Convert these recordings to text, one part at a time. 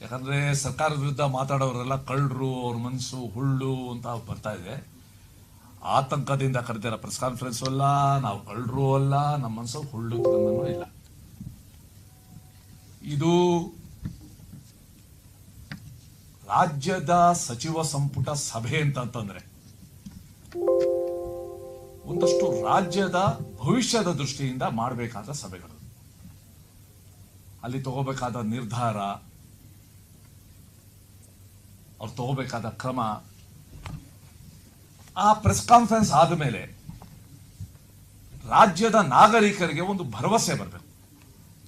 ಯಾಕಂದ್ರೆ ಸರ್ಕಾರದ ವಿರುದ್ಧ ಮಾತಾಡೋರೆಲ್ಲ ಕಳ್ಳರು, ಅವ್ರ ಮನಸ್ಸು ಹುಳ್ಳು ಅಂತ ಬರ್ತಾ ಇದೆ. ಆತಂಕದಿಂದ ಕರೆದಿರೋ ಪ್ರೆಸ್ ಕಾನ್ಫರೆನ್ಸ್ ಅಲ್ಲ, ನಾವು ಕಳ್ಳರು ಅಲ್ಲ, ನಮ್ಮ ಮನಸ್ಸು ಹುಳ್ಳು ಇಲ್ಲ. ಇದು ರಾಜ್ಯದ ಸಚಿವ ಸಂಪುಟ ಸಭೆ ಅಂತಂತಂದ್ರೆ ಒಂದಷ್ಟು ರಾಜ್ಯದ ಭವಿಷ್ಯದ ದೃಷ್ಟಿಯಿಂದ ಮಾಡಬೇಕಾದ ಸಭೆಗಳು. ಅಲ್ಲಿ ತಗೋಬೇಕಾದ ನಿರ್ಧಾರ ಅವ್ರು ತಗೋಬೇಕಾದ ಕ್ರಮ. ಆ ಪ್ರೆಸ್ ಕಾನ್ಫರೆನ್ಸ್ ಆದಮೇಲೆ ರಾಜ್ಯದ ನಾಗರಿಕರಿಗೆ ಒಂದು ಭರವಸೆ ಬರಬೇಕು.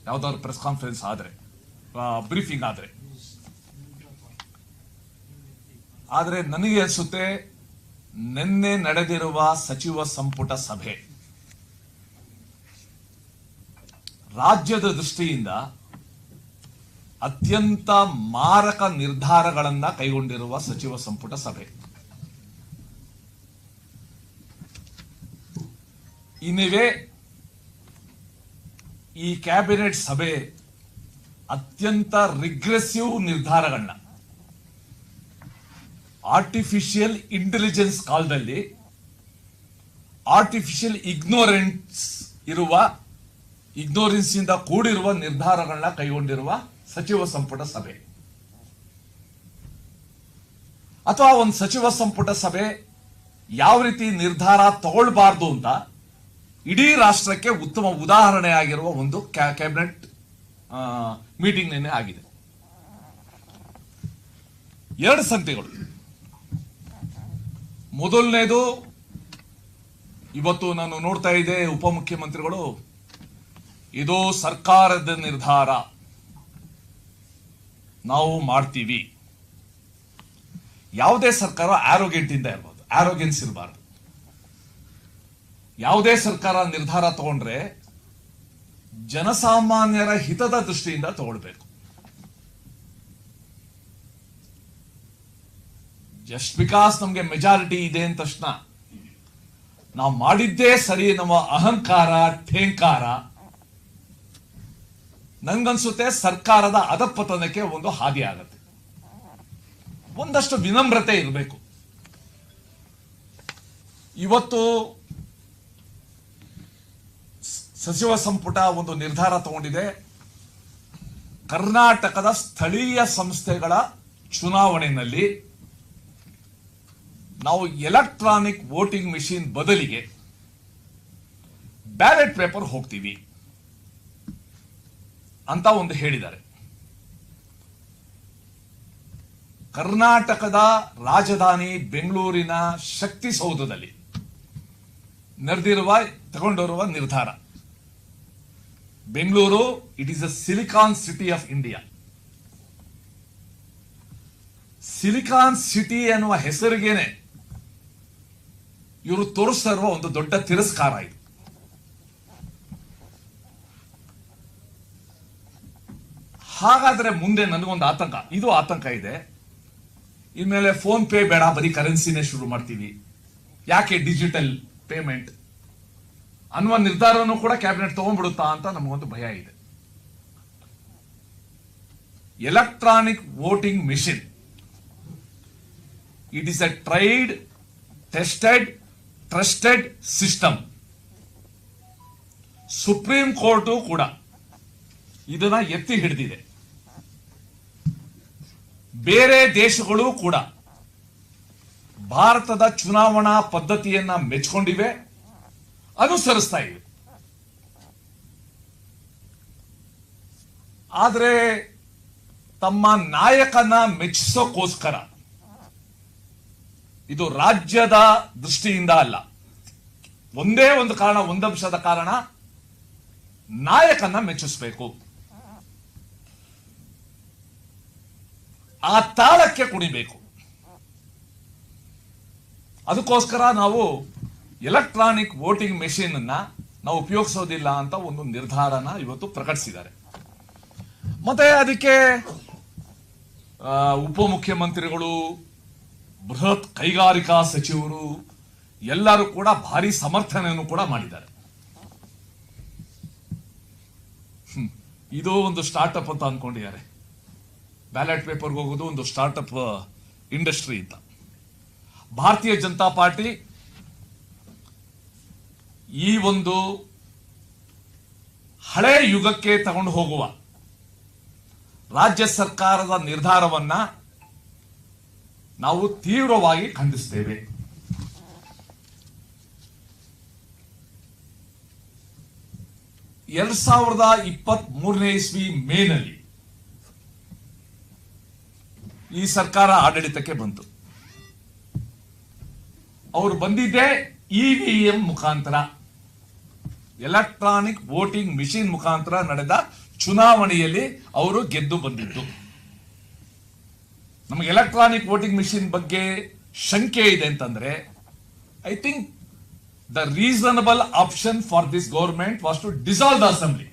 ಯಾವುದಾದ್ರು ಪ್ರೆಸ್ ಕಾನ್ಫರೆನ್ಸ್ ಆದರೆ ಬ್ರೀಫಿಂಗ್ ಆದರೆ. ಆದರೆ ನನಗೆ ಅನಿಸುತ್ತೆ ನಿನ್ನೆ ನಡೆದಿರುವ ಸಚಿವ ಸಂಪುಟ ಸಭೆ. ರಾಜ್ಯದ ದೃಷ್ಟಿಯಿಂದ ಅತ್ಯಂತ ಮಾರಕ ನಿರ್ಧಾರಗಳನ್ನು ಕೈಗೊಂಡಿರುವ ಸಚಿವ ಸಂಪುಟ ಸಭೆ. ಇನ್ನಿವೆ ಈ ಕ್ಯಾಬಿನೆಟ್ ಸಭೆ ಅತ್ಯಂತ ರಿಗ್ರೆಸಿವ್ ನಿರ್ಧಾರಗಳನ್ನ ಆರ್ಟಿಫಿಷಿಯಲ್ ಇಂಟೆಲಿಜೆನ್ಸ್ ಕಾಲದಲ್ಲಿ ಆರ್ಟಿಫಿಷಿಯಲ್ ಇಗ್ನೋರೆನ್ಸ್ ಇರುವ ಇಗ್ನೋರೆನ್ಸ್ ಇಂದ ಕೂಡಿರುವ ನಿರ್ಧಾರಗಳನ್ನ ಕೈಗೊಂಡಿರುವ ಸಚಿವ ಸಂಪುಟ ಸಭೆ. ಅಥವಾ ಒಂದು ಸಚಿವ ಸಂಪುಟ ಸಭೆ ಯಾವ ರೀತಿ ನಿರ್ಧಾರ ತಗೊಳ್ಬಾರ್ದು ಅಂತ ಇಡೀ ರಾಷ್ಟ್ರಕ್ಕೆ ಉತ್ತಮ ಉದಾಹರಣೆ ಆಗಿರುವ ಒಂದು ಕ್ಯಾಬಿನೆಟ್ ಮೀಟಿಂಗ್ ನಿನ್ನೆ ಆಗಿದೆ. ಎರಡು ಸಂಗತಿಗಳು ಮೊದಲನೇದು, ಇವತ್ತು ನಾನು ನೋಡ್ತಾ ಇದ್ದೆ ಉಪಮುಖ್ಯಮಂತ್ರಿಗಳು, ಇದು ಸರ್ಕಾರದ ನಿರ್ಧಾರ. ನಾವು ಮಾಡ್ತೀವಿ. ಯಾವುದೇ ಸರ್ಕಾರ ಆರೋಗ್ಯಂಟ್ ಇಂದ ಇರ್ಬೋದು. ಆರೋಗ್ಯನ್ಸ್ ಇರಬಾರ್ದು. ಯಾವುದೇ ಸರ್ಕಾರ ನಿರ್ಧಾರ ತಗೊಂಡ್ರೆ ಜನಸಾಮಾನ್ಯರ ಹಿತದ ದೃಷ್ಟಿಯಿಂದ ತಗೊಳ್ಬೇಕು. ಜಸ್ಟ್ ಬಿಕಾಸ್ ನಮ್ಗೆ ಮೆಜಾರಿಟಿ ಇದೆ ಅಂದ ತಕ್ಷಣ, ನಾವು ಮಾಡಿದ್ದೇ ಸರಿ ನಮ್ಮ ಅಹಂಕಾರ, ಠೇಂಕಾರ ನನ್ಗನ್ಸುತ್ತೆ ಸರ್ಕಾರದ ಅಧಪತನಕ್ಕೆ ಒಂದು ಹಾದಿ ಆಗತ್ತೆ. ಒಂದಷ್ಟು ವಿನಮ್ರತೆ ಇರಬೇಕು. ಇವತ್ತು ಸಚಿವ ಸಂಪುಟ ಒಂದು ನಿರ್ಧಾರ ತಗೊಂಡಿದೆ. ಕರ್ನಾಟಕದ ಸ್ಥಳೀಯ ಸಂಸ್ಥೆಗಳ ಚುನಾವಣೆಯಲ್ಲಿ ನಾವು ಎಲೆಕ್ಟ್ರಾನಿಕ್ ವೋಟಿಂಗ್ ಮಿಷಿನ್ ಬದಲಿಗೆ ಬ್ಯಾಲೆಟ್ ಪೇಪರ್ ಹೋಗ್ತೀವಿ. ಅಂತ ಒಂದು ಹೇಳಿದ್ದಾರೆ. ಕರ್ನಾಟಕದ ರಾಜಧಾನಿ ಬೆಂಗಳೂರಿನ ಶಕ್ತಿ ಸೌಧದಲ್ಲಿ ನಡೆದಿರುವ, ತಗೊಂಡಿರುವ ನಿರ್ಧಾರ. Bengaluru it is a silicon city of India silicon city ಎನ್ನುವ ಹೆಸರಿಗೇನೆ ಇವರು ತೋರಿಸ್ತಾ ಒಂದು ದೊಡ್ಡ ತಿರಸ್ಕಾರ ಇದು. ಹಾಗಾದ್ರೆ ಮುಂದೆ ನನಗೊಂದು ಆತಂಕ. ಇದು ಆತಂಕ ಇದೆ. ಇನ್ಮೇಲೆ ಫೋನ್ ಪೇ ಬೇಡ, ಬರೀ ಕರೆನ್ಸಿನೇ ಶುರು ಮಾಡ್ತೀವಿ. ಯಾಕೆ ಡಿಜಿಟಲ್ ಪೇಮೆಂಟ್? ಅನ್ನುವ ನಿರ್ಧಾರನೂ ಕೂಡ ಕ್ಯಾಬಿನೆಟ್ ತಗೊಂಡ್ಬಿಡುತ್ತಾ ಅಂತ ನಮಗೊಂದು ಭಯ ಇದೆ. Electronic voting machine. It is a tried tested trusted system supreme court ಕೂಡ ಇದನ್ನ ಎತ್ತಿ ಹಿಡಿದಿದೆ. ಬೇರೆ ದೇಶಗಳು ಕೂಡ ಭಾರತದ ಚುನಾವಣಾ ಪದ್ಧತಿಯನ್ನ ಮೆಚ್ಕೊಂಡಿವೆ, ಅನುಸರಿಸ್ತಾ ಇವೆ. ಆದರೆ ತಮ್ಮ ನಾಯಕನ ಮೆಚ್ಚಿಸೋಕೋಸ್ಕರ ಇದು ರಾಜ್ಯದ ದೃಷ್ಟಿಯಿಂದ ಅಲ್ಲ. ಒಂದೇ ಒಂದು ಕಾರಣ, ಒಂದಂಶದ ಕಾರಣ ನಾಯಕನ ಮೆಚ್ಚಿಸಬೇಕು. ಆ ತಾಳಕ್ಕೆ ಕುಣಿಬೇಕು. ಅದಕ್ಕೋಸ್ಕರ ನಾವು ಎಲೆಕ್ಟ್ರಾನಿಕ್ ವೋಟಿಂಗ್ ಮೆಷಿನ್ ಅನ್ನ ನಾವು ಉಪಯೋಗಿಸೋದಿಲ್ಲ ಅಂತ ಒಂದು ನಿರ್ಧಾರನ ಇವತ್ತು ಪ್ರಕಟಿಸಿದ್ದಾರೆ. ಮತ್ತೆ ಅದಕ್ಕೆ ಉಪಮುಖ್ಯಮಂತ್ರಿಗಳು, ಬೃಹತ್ ಕೈಗಾರಿಕಾ ಸಚಿವರು ಎಲ್ಲರೂ ಕೂಡ ಭಾರಿ ಸಮರ್ಥನೆಯನ್ನು ಕೂಡ ಮಾಡಿದ್ದಾರೆ. ಇದು ಒಂದು ಸ್ಟಾರ್ಟ್ಅಪ್ ಅಂತ ಅನ್ಕೊಂಡಿದ್ದಾರೆ. ಬ್ಯಾಲೆಟ್ ಪೇಪರ್ಗೆ ಹೋಗೋದು ಒಂದು ಸ್ಟಾರ್ಟ್ಅಪ್ ಇಂಡಸ್ಟ್ರಿ ಅಂತ. ಭಾರತೀಯ ಜನತಾ ಪಾರ್ಟಿ ಈ ಒಂದು ಹಳೆ ಯುಗಕ್ಕೆ ತಗೊಂಡು ಹೋಗುವ ರಾಜ್ಯ ಸರ್ಕಾರದ ನಿರ್ಧಾರವನ್ನ ನಾವು ತೀವ್ರವಾಗಿ ಖಂಡಿಸ್ತೇವೆ. ಎರಡ್ ಸಾವಿರದ ಇಪ್ಪತ್ತ್ ಮೂರನೇ ಇಸ್ವಿ ಮೇನಲ್ಲಿ ಈ ಸರ್ಕಾರ ಆಡಳಿತಕ್ಕೆ ಬಂತು. ಅವರು ಬಂದಿದ್ದೇ ಇವಿಎಂ ಮುಖಾಂತರ. ಎಲೆಕ್ಟ್ರಾನಿಕ್ ವೋಟಿಂಗ್ ಮಿಷಿನ್ ಮುಖಾಂತರ ನಡೆದ ಚುನಾವಣೆಯಲ್ಲಿ ಅವರು ಗೆದ್ದು ಬಂದಿದ್ದು. ನಮಗೆ ಎಲೆಕ್ಟ್ರಾನಿಕ್ ವೋಟಿಂಗ್ ಮಿಷಿನ್ ಬಗ್ಗೆ ಶಂಕೆ ಇದೆ ಅಂತಂದ್ರೆ I think the reasonable option for this government was to dissolve the assembly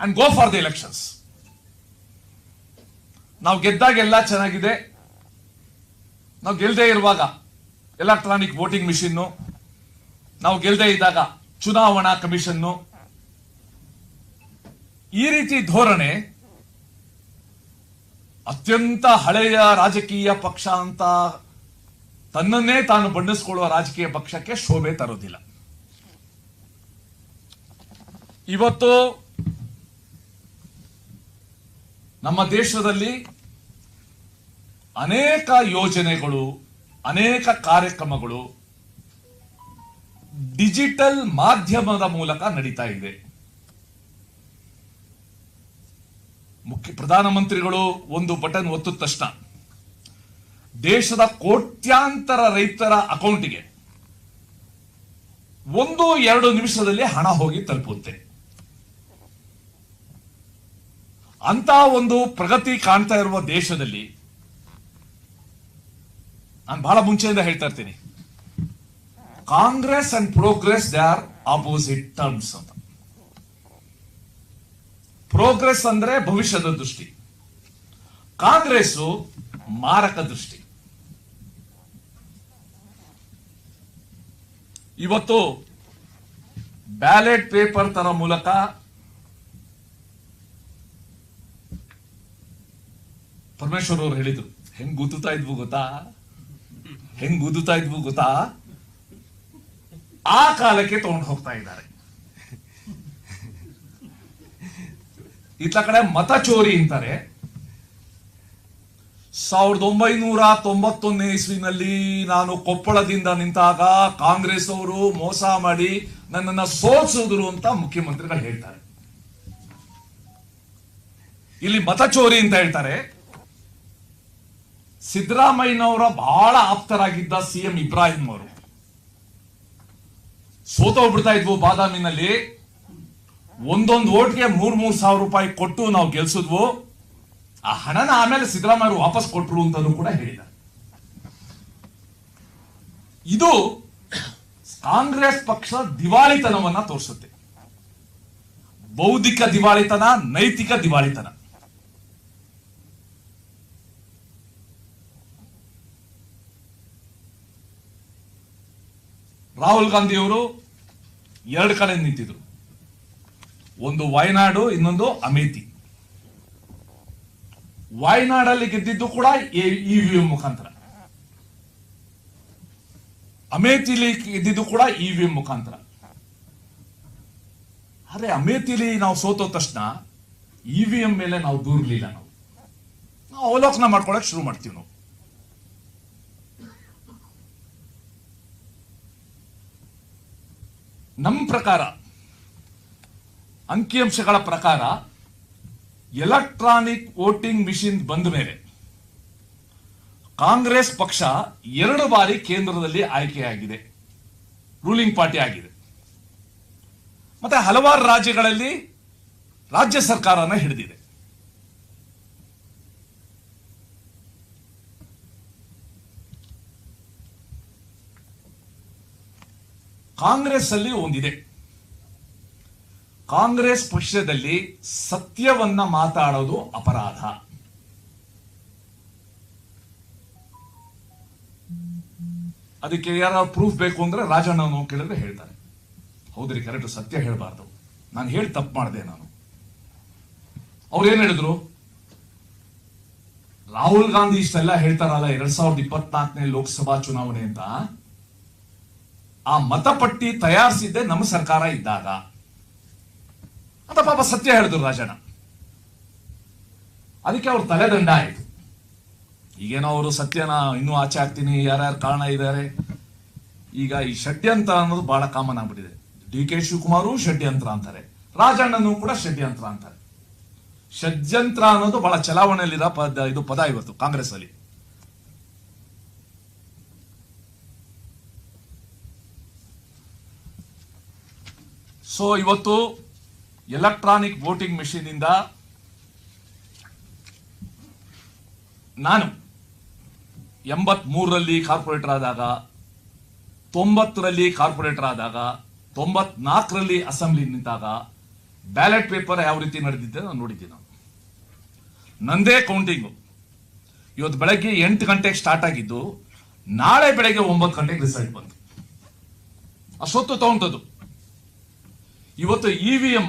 and go for the elections ನಾವು ಗೆದ್ದಾಗೆಲ್ಲ ಚೆನ್ನಾಗಿದೆ. ನಾವು ಗೆಲ್ಲದೆ ಇರುವಾಗ ಎಲೆಕ್ಟ್ರಾನಿಕ್ ವೋಟಿಂಗ್ ಮಿಷಿನ್ನು ನಾವು ಗೆಲ್ಲದೆ ಇದ್ದಾಗ ಚುನಾವಣಾ ಕಮಿಷನ್ನು ಈ ರೀತಿ ಧೋರಣೆ ಅತ್ಯಂತ ಹಳೆಯ ರಾಜಕೀಯ ಪಕ್ಷ ಅಂತ ತನ್ನನ್ನೇ ತಾನು ಬಣ್ಣಿಸಿಕೊಳ್ಳುವ ರಾಜಕೀಯ ಪಕ್ಷಕ್ಕೆ ಶೋಭೆ ತರೋದಿಲ್ಲ. ಇವತ್ತು ನಮ್ಮ ದೇಶದಲ್ಲಿ ಅನೇಕ ಯೋಜನೆಗಳು, ಅನೇಕ ಕಾರ್ಯಕ್ರಮಗಳು ಡಿಜಿಟಲ್ ಮಾಧ್ಯಮದ ಮೂಲಕ ನಡೀತಾ ಇದೆ. ಮುಖ್ಯ ಪ್ರಧಾನಮಂತ್ರಿಗಳು ಒಂದು ಬಟನ್ ಒತ್ತಿದ ತಕ್ಷಣ. ದೇಶದ ಕೋಟ್ಯಾಂತರ ರೈತರ ಅಕೌಂಟಿಗೆ ಒಂದು, ಎರಡು ನಿಮಿಷದಲ್ಲಿ ಹಣ ಹೋಗಿ ತಲುಪುತ್ತೆ. ಅಂತ ಒಂದು ಪ್ರಗತಿ ಕಾಣ್ತಾ ಇರುವ ದೇಶದಲ್ಲಿ ನಾನು ಬಹಳ ಮುಂಚೆಯಿಂದ ಹೇಳ್ತಾ ಇರ್ತೀನಿ. Congress and progress, they are opposite terms ಅಂತ. ಪ್ರೋಗ್ರೆಸ್ ಅಂದ್ರೆ ಭವಿಷ್ಯದ ದೃಷ್ಟಿ. ಕಾಂಗ್ರೆಸ್ ಮಾರಕ ದೃಷ್ಟಿ. ಇವತ್ತು ಬ್ಯಾಲೆಟ್ ಪೇಪರ್ ತರ ಮೂಲಕ ಪರಮೇಶ್ವರ್ ಅವರು ಹೇಳಿದ್ರು, ಹೆಂಗ್ ಗುದ್ದುತ್ತಾ ಇದ್ವು ಗೊತ್ತಾ? ಹೆಂಗ್ ಗುದ್ದುತ್ತಾ ಇದ್ವು ಗೊತ್ತಾ? ಆ ಕಾಲಕ್ಕೆ ತಗೊಂಡು ಹೋಗ್ತಾ ಇದ್ದಾರೆ. ಇತ್ತ ಕಡೆ ಮತ ಚೋರಿ ಅಂತಾರೆ. ಸಾವಿರದ ಒಂಬೈನೂರ ತೊಂಬತ್ತೊಂದನೇ ಇಸ್ವಿನಲ್ಲಿ ನಾನು ಕೊಪ್ಪಳದಿಂದ ನಿಂತಾಗ ಕಾಂಗ್ರೆಸ್ ಅವರು ಮೋಸ ಮಾಡಿ ನನ್ನನ್ನ ಸೋಲ್ಸಿದ್ರು ಅಂತ ಮುಖ್ಯಮಂತ್ರಿಗಳು ಹೇಳ್ತಾರೆ. ಇಲ್ಲಿ ಮತ ಚೋರಿ ಅಂತ ಹೇಳ್ತಾರೆ. ಸಿದ್ದರಾಮಯ್ಯನವರ ಬಹಳ ಆಪ್ತರಾಗಿದ್ದ ಸಿಎಂ ಇಬ್ರಾಹಿಂ ಅವರು. ಸೋತೋಗ್ಬಿಡ್ತಾ ಇದ್ವು ಬಾದಾಮಿನಲ್ಲಿ. ಒಂದೊಂದು ಓಟ್ಗೆ ಮೂರ್ ಮೂರ್ ಸಾವಿರ ರೂಪಾಯಿ ಕೊಟ್ಟು ನಾವು ಗೆಲ್ಸಿದ್ವು. ಆ ಹಣನ ಆಮೇಲೆ ಸಿದ್ದರಾಮಯ್ಯ ವಾಪಸ್ ಕೊಟ್ರು ಅಂತಲೂ ಕೂಡ ಹೇಳಿದ. ಇದು ಕಾಂಗ್ರೆಸ್ ಪಕ್ಷ ದಿವಾಳಿತನವನ್ನ ತೋರಿಸುತ್ತೆ. ಬೌದ್ಧಿಕ ದಿವಾಳಿತನ, ನೈತಿಕ ದಿವಾಳಿತನ. ರಾಹುಲ್ ಗಾಂಧಿ ಅವರು ಎರಡು ಕಡೆ ನಿಂತಿದ್ರು. ಒಂದು ವಯನಾಡು, ಇನ್ನೊಂದು ಅಮೇಥಿ. ವಾಯ್ನಾಡಲ್ಲಿ ಗೆದ್ದಿದ್ದು ಕೂಡ ಇವಿಎಂ ಮುಖಾಂತರ. ಅಮೇಥಿಲಿ ಗೆದ್ದಿದ್ದು ಕೂಡ ಇವಿಎಂ ಮುಖಾಂತರ. ಆದರೆ ಅಮೇಥಿಲಿ ನಾವು ಸೋತೋ ತಕ್ಷಣ ಇವಿಎಂ ಮೇಲೆ ನಾವು ದೂರಲಿಲ್ಲ ನಾವು. ನಾವು ಅವಲೋಕನ ಮಾಡ್ಕೊಳಕ್ ಶುರು ಮಾಡ್ತೀವಿ ನಾವು. ನಮ್ಮ ಪ್ರಕಾರ, ಅಂಕಿಅಂಶಗಳ ಪ್ರಕಾರ ಎಲೆಕ್ಟ್ರಾನಿಕ್ ವೋಟಿಂಗ್ ಮಿಷಿನ್ ಬಂದ ಮೇಲೆ ಕಾಂಗ್ರೆಸ್ ಪಕ್ಷ ಎರಡು ಬಾರಿ ಕೇಂದ್ರದಲ್ಲಿ ಆಯ್ಕೆಯಾಗಿದೆ ರೂಲಿಂಗ್ ಪಾರ್ಟಿ ಆಗಿದೆ. ಮತ್ತೆ ಹಲವಾರು ರಾಜ್ಯಗಳಲ್ಲಿ ರಾಜ್ಯ ಸರ್ಕಾರನ ಹಿಡಿದಿದೆ. ಕಾಂಗ್ರೆಸ್ ಅಲ್ಲಿ ಒಂದಿದೆ. ಕಾಂಗ್ರೆಸ್ ಪಕ್ಷದಲ್ಲಿ ಸತ್ಯವನ್ನ ಮಾತಾಡೋದು ಅಪರಾಧ. ಅದಕ್ಕೆ ಯಾರ ಪ್ರೂಫ್ ಬೇಕು ಅಂದ್ರೆ ರಾಜಣ್ಣ ನಾವು ಕೇಳಿದ್ರೆ ಹೇಳ್ತಾರೆ. ಹೌದ್ರಿ ಕರೆಕ್ಟ್ ಸತ್ಯ ಹೇಳಬಾರ್ದು. ನಾನು ಹೇಳಿ ತಪ್ಪು ಮಾಡಿದೆ ನಾನು. ಅವ್ರು ಏನ್ ಹೇಳಿದ್ರು? ರಾಹುಲ್ ಗಾಂಧಿ ಇಷ್ಟೆಲ್ಲ ಹೇಳ್ತಾರಲ್ಲ, ಎರಡ್ ಸಾವಿರದ ಇಪ್ಪತ್ನಾಲ್ಕನೇ ಲೋಕಸಭಾ ಚುನಾವಣೆ ಅಂತ. ಆ ಮತಪಟ್ಟಿ ತಯಾರಿಸಿದ್ದೆ ನಮ್ಮ ಸರ್ಕಾರ ಇದ್ದಾಗ. ಅಂತ ಪಾಪ ಸತ್ಯ ಹೇಳಿದ್ರು ರಾಜಣ್ಣ. ಅದಕ್ಕೆ ಅವ್ರ ತಲೆದಂಡ ಆಯ್ತು. ಈಗೇನೋ ಅವರು ಸತ್ಯನ ಇನ್ನೂ ಆಚೆ ಹಾಕ್ತೀನಿ, ಯಾರ್ಯಾರು ಕಾರಣ ಇದ್ದಾರೆ ಈಗ ಈ ಷಡ್ಯಂತ್ರ ಅನ್ನೋದು ಬಹಳ ಕಾಮನ್ ಆಗ್ಬಿಟ್ಟಿದೆ. ಡಿ ಕೆ ಶಿವಕುಮಾರು ಷಡ್ಯಂತ್ರ ಅಂತಾರೆ. ರಾಜಣ್ಣನೂ ಕೂಡ ಷಡ್ಯಂತ್ರ ಅಂತಾರೆ. ಷಡ್ಯಂತ್ರ ಅನ್ನೋದು ಬಹಳ ಚಲಾವಣೆಯಲ್ಲಿರೋ ಪದ, ಇದು ಪದ ಇವತ್ತು ಕಾಂಗ್ರೆಸ್ ಅಲ್ಲಿ ಸೊ ಇವತ್ತು ಎಲೆಕ್ಟ್ರಾನಿಕ್ ವೋಟಿಂಗ್ ಮೆಷಿನ್ ಇಂದ ನಾನು ಎಂಬತ್ ಮೂರರಲ್ಲಿ ಕಾರ್ಪೊರೇಟರ್ ಆದಾಗ, ತೊಂಬತ್ತರಲ್ಲಿ ಕಾರ್ಪೊರೇಟರ್ ಆದಾಗ, ತೊಂಬತ್ನಾಲ್ಕರಲ್ಲಿ ಅಸೆಂಬ್ಲಿ ನಿಂತಾಗ ಬ್ಯಾಲೆಟ್ ಪೇಪರ್ ಯಾವ ರೀತಿ ನಡೆದಿದ್ದೆ ನಾನು ನೋಡಿದ್ದೀನಿ. ನಂದೇ ಕೌಂಟಿಂಗು ಇವತ್ತು ಬೆಳಗ್ಗೆ ಎಂಟು ಗಂಟೆಗೆ ಸ್ಟಾರ್ಟ್ ಆಗಿದ್ದು ನಾಳೆ ಬೆಳಗ್ಗೆ ಒಂಬತ್ತು ಗಂಟೆಗೆ ರಿಸಲ್ಟ್ ಬಂತು. ಅಷ್ಟೊತ್ತು ತಗೊಂಡದ್ದು ಇವತ್ತು ಇ ವಿ ಎಂ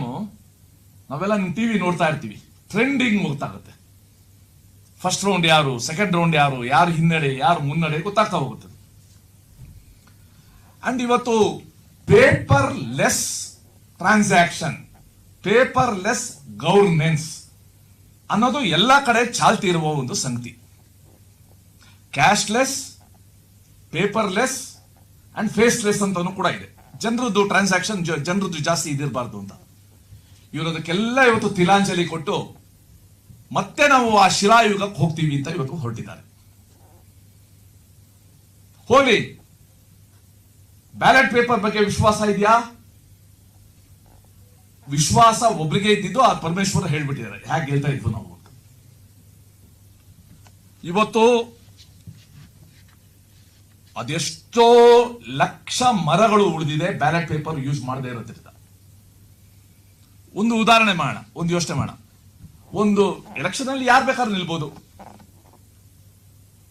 ನಾವೆಲ್ಲ ನಿಮ್ ಟಿವಿ ನೋಡ್ತಾ ಇರ್ತೀವಿ. ಟ್ರೆಂಡಿಂಗ್ ಗೊತ್ತಾಗುತ್ತೆ. ಫಸ್ಟ್ ರೌಂಡ್ ಯಾರು ಸೆಕೆಂಡ್ ರೌಂಡ್ ಯಾರು ಯಾರು ಹಿನ್ನಡೆ, ಯಾರು ಮುನ್ನಡೆ ಗೊತ್ತಾಗ್ತಾ ಹೋಗುತ್ತೆ. ಅಂಡ್ ಇವತ್ತು paperless transaction paperless governance ಅನ್ನೋದು ಎಲ್ಲ ಕಡೆ ಚಾಲ್ತಿ ಇರುವ ಒಂದು ಸಂಗತಿ. ಕ್ಯಾಶ್ಲೆಸ್ ಪೇಪರ್ಲೆಸ್ ಅಂಡ್ ಫೇಸ್ಲೆಸ್ ಅಂತ ಕೂಡ ಇದೆ. ಜನರದ್ದು ಟ್ರಾನ್ಸಾಕ್ಷನ್ ಜನರದ್ದು ಜಾಸ್ತಿ ಇದಿರಬಾರ್ದು ಅಂತ. ಇವರು ಅದಕ್ಕೆಲ್ಲ ಇವತ್ತು ತಿಲಾಂಜಲಿ ಕೊಟ್ಟು ಮತ್ತೆ ನಾವು ಆ ಶಿಲಾಯುಗಕ್ಕೆ ಹೋಗ್ತೀವಿ ಅಂತ ಇವತ್ತು ಹೊರಟಿದ್ದಾರೆ. ಹೋಗಿ ಬ್ಯಾಲೆಟ್ ಪೇಪರ್ ಬಗ್ಗೆ ವಿಶ್ವಾಸ ಇದೆಯಾ? ವಿಶ್ವಾಸ ಒಬ್ರಿಗೆ ಇದ್ದಿದ್ದು ಆ ಪರಮೇಶ್ವರ ಹೇಳ್ಬಿಟ್ಟಿದ್ದಾರೆ. ಹೇಗೆ ಹೇಳ್ತಾ ಇದ್ವು ನಾವು ಇವತ್ತು ಅದೆಷ್ಟೋ ಲಕ್ಷ ಮರಗಳು ಉಳಿದಿದೆ, ಬ್ಯಾಲೆಟ್ ಪೇಪರ್ ಯೂಸ್ ಮಾಡದೇ ಇರೋದ್ರಿಂದ. ಒಂದು ಉದಾಹರಣೆ ಮಾಡೋಣ, ಒಂದು ಯೋಚನೆ ಮಾಡೋಣ. ಒಂದು ಎಲೆಕ್ಷನ್ ಅಲ್ಲಿ ಯಾರು ಬೇಕಾದ್ರೂ ನಿಲ್ಬೋದು.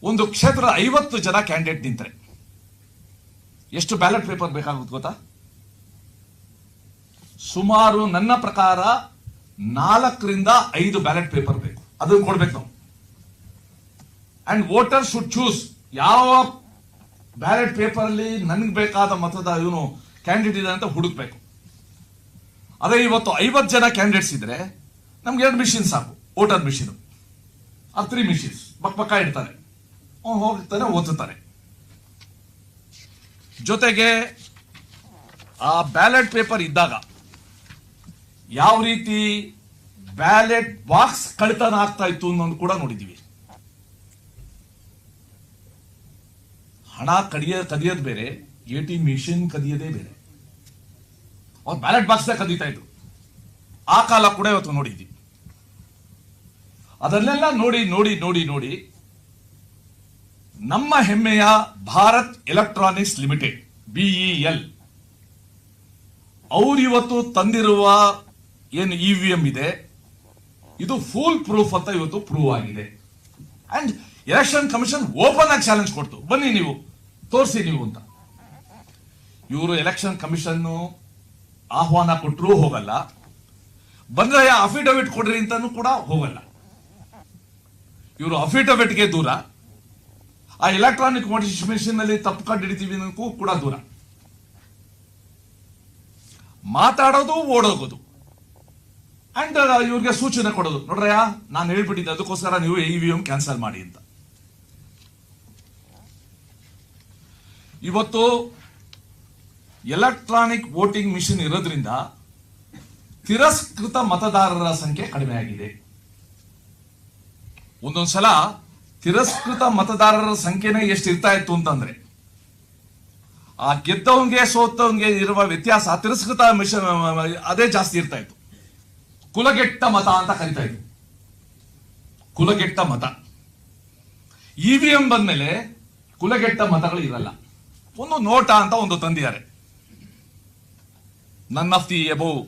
ಒಂದು ಕ್ಷೇತ್ರದ ಐವತ್ತು ಜನ ಕ್ಯಾಂಡಿಡೇಟ್ ನಿಂತರೆ. ಎಷ್ಟು ಬ್ಯಾಲೆಟ್ ಪೇಪರ್ ಬೇಕಾಗುತ್ತೆ ಗೊತ್ತಾ? ಸುಮಾರು ನನ್ನ ಪ್ರಕಾರ ನಾಲ್ಕರಿಂದ ಐದು ಬ್ಯಾಲೆಟ್ ಪೇಪರ್ ಬೇಕು. ಅದನ್ನು ಕೊಡ್ಬೇಕು ನಾವು. ಅಂಡ್ ವೋಟರ್ ಶುಡ್ ಚೂಸ್ ಯಾವ ಬ್ಯಾಲೆಟ್ ಪೇಪರ್ ಅಲ್ಲಿ ನನ್ಗೆ ಬೇಕಾದ ಮತದ ಇವನು ಕ್ಯಾಂಡಿಡೇಟ್ ಅಂತ ಹುಡುಕ್ಬೇಕು. ಅದೇ ಇವತ್ತು ಐವತ್ತು ಜನ ಕ್ಯಾಂಡಿಡೇಟ್ಸ್ ಇದ್ರೆ ನಮ್ಗೆ ಎರಡು ಮಿಷಿನ್ ಸಾಕು, ವೋಟರ್ ಮಿಷಿನ್. ಆ ತ್ರೀ ಮಿಷಿನ್ಸ್ ಪಕ್ಕ ಪಕ್ಕ ಇಡ್ತಾರೆ. ಅವ್ನು ಹೋಗ್ತಾನೆ ಓದುತ್ತಾರೆ ಜೊತೆಗೆ ಆ ಬ್ಯಾಲೆಟ್ ಪೇಪರ್ ಇದ್ದಾಗ ಯಾವ ರೀತಿ ಬ್ಯಾಲೆಟ್ ಬಾಕ್ಸ್ ಕಳಿತನ ಆಗ್ತಾ ಇತ್ತು ಅನ್ನೋದು ಕೂಡ ನೋಡಿದೀವಿ. ಹಣ ಕಡಿಯ, ಕದಿಯೋದು ಬೇರೆ, ಎ ಟಿ ಮಿಷಿನ್ ಕದಿಯೋದೇ ಬೇರೆ. ಅವ್ರು ಬ್ಯಾಲೆಟ್ ಬಾಕ್ಸ್ ಕದೀತಾ ಇದ್ರು. ಆ ಕಾಲ ಕೂಡ ಇವತ್ತು ನೋಡಿದ್ವಿ. ಅದನ್ನೆಲ್ಲ ನೋಡಿ ನೋಡಿ ನೋಡಿ ನೋಡಿ ನಮ್ಮ ಹೆಮ್ಮೆಯ ಭಾರತ್ ಎಲೆಕ್ಟ್ರಾನಿಕ್ಸ್ ಲಿಮಿಟೆಡ್ ಬಿಇಎಲ್ ಅವ್ರು ಇವತ್ತು ತಂದಿರುವ ಏನು ಇ ವಿ ಎಂ ಇದೆ, ಇದು ಫುಲ್ ಪ್ರೂಫ್ ಅಂತ ಇವತ್ತು ಪ್ರೂವ್ ಆಗಿದೆ. ಅಂಡ್ ಎಲೆಕ್ಷನ್ ಕಮಿಷನ್ ಓಪನ್ ಆಗಿ ಚಾಲೆಂಜ್ ಕೊಡ್ತು. ಬನ್ನಿ ನೀವು. ತೋರಿಸಿ ನೀವು ಅಂತ. ಇವರು ಎಲೆಕ್ಷನ್ ಕಮಿಷನ್ ಆಹ್ವಾನ ಕೊಟ್ಟರೂ ಹೋಗಲ್ಲ. ಬಂದ್ರೆ ಅಫಿಡವಿಟ್ ಕೊಡ್ರಿ ಅಂತಾನು ಕೂಡ ಹೋಗಲ್ಲ. ಇವರು ಅಫಿಡವಿಟ್ಗೆ ದೂರ. ಆ ಎಲೆಕ್ಟ್ರಾನಿಕ್ ಮೆಷಿನ್ ಅಲ್ಲಿ ತಪ್ಪು ಕಂಡು ಹಿಡಿತೀವಿ ಅನ್ನೋಕ್ಕೂ ಕೂಡ ದೂರ. ಮಾತಾಡೋದು, ಓಡೋಗೋದು. ಅಂಡ್ ಇವ್ರಿಗೆ ಸೂಚನೆ ಕೊಡೋದು. ನೋಡ್ರಯ್ಯ, ನಾನು ಹೇಳ್ಬಿಟ್ಟಿದ್ದೆ, ಅದಕ್ಕೋಸ್ಕರ ನೀವು ಇ ವಿ ಎಂ ಕ್ಯಾನ್ಸಲ್ ಮಾಡಿ ಅಂತ. ಇವತ್ತು ಎಲೆಕ್ಟ್ರಾನಿಕ್ ವೋಟಿಂಗ್ ಮಿಷಿನ್ ಇರೋದ್ರಿಂದ ತಿರಸ್ಕೃತ ಮತದಾರರ ಸಂಖ್ಯೆ ಕಡಿಮೆ ಆಗಿದೆ ಒಂದೊಂದ್ಸಲ ತಿರಸ್ಕೃತ ಮತದಾರರ ಸಂಖ್ಯೆನೇ ಎಷ್ಟು ಇರ್ತಾ ಇತ್ತು ಅಂತಂದ್ರೆ, ಆ ಗೆದ್ದವಂಗೆ ಸೋತವಂಗೆ ಇರುವ ವ್ಯತ್ಯಾಸ ತಿರಸ್ಕೃತ ಮಿಷನ್ ಅದೇ ಜಾಸ್ತಿ ಇರ್ತಾ ಇತ್ತು. ಕುಲಗೆಟ್ಟ ಮತ ಅಂತ ಕರಿತಾ ಇದ್ರು. ಕುಲಗೆಟ್ಟ ಮತ. ಇವಿಎಂ ಬಂದ್ಮೇಲೆ ಕುಲಗೆಟ್ಟ ಮತಗಳು ಇರಲ್ಲ. ಒಂದು ನೋಟ ಅಂತ ಒಂದು ತಂದಿದ್ದಾರೆ. ನನ್ನ ಆಫ್ ದಿ ಎಬೋ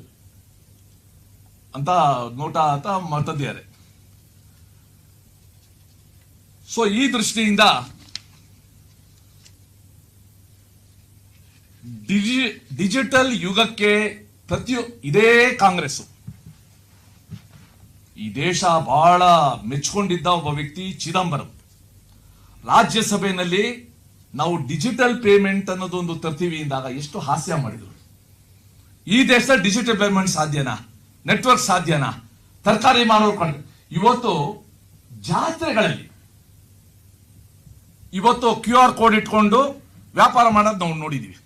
ಅಂತ ನೋಟ ಅಂತ ತಂದಿದ್ದಾರೆ. ಸೊ ಈ ದೃಷ್ಟಿಯಿಂದ ಡಿಜಿ ಡಿಜಿಟಲ್ ಯುಗಕ್ಕೆ ಪ್ರತಿ ಇದೇ ಕಾಂಗ್ರೆಸ್ ಈ ದೇಶ ಬಹಳ ಮೆಚ್ಕೊಂಡಿದ್ದ ಒಬ್ಬ ವ್ಯಕ್ತಿ ಚಿದಂಬರಂ. ರಾಜ್ಯಸಭೆಯಲ್ಲಿ ನಾವು ಡಿಜಿಟಲ್ ಪೇಮೆಂಟ್ ಅನ್ನೋದು ಒಂದು ತರ್ತೀವಿ ಅಂದಾಗ ಎಷ್ಟು ಹಾಸ್ಯ ಮಾಡಿದ್ರು. ಈ ದೇಶದಲ್ಲಿ ಡಿಜಿಟಲ್ ಪೇಮೆಂಟ್ ಸಾಧ್ಯನಾ? ನೆಟ್ವರ್ಕ್ ಸಾಧ್ಯನಾ? ತರಕಾರಿ ಮಾರೋರು ಕಂಡು. ಇವತ್ತು ಜಾತ್ರೆಗಳಲ್ಲಿ, ಇವತ್ತು ಕ್ಯೂ ಆರ್ ಕೋಡ್ ಇಟ್ಕೊಂಡು ವ್ಯಾಪಾರ ಮಾಡೋದು ನಾವು ನೋಡಿದೀವಿ.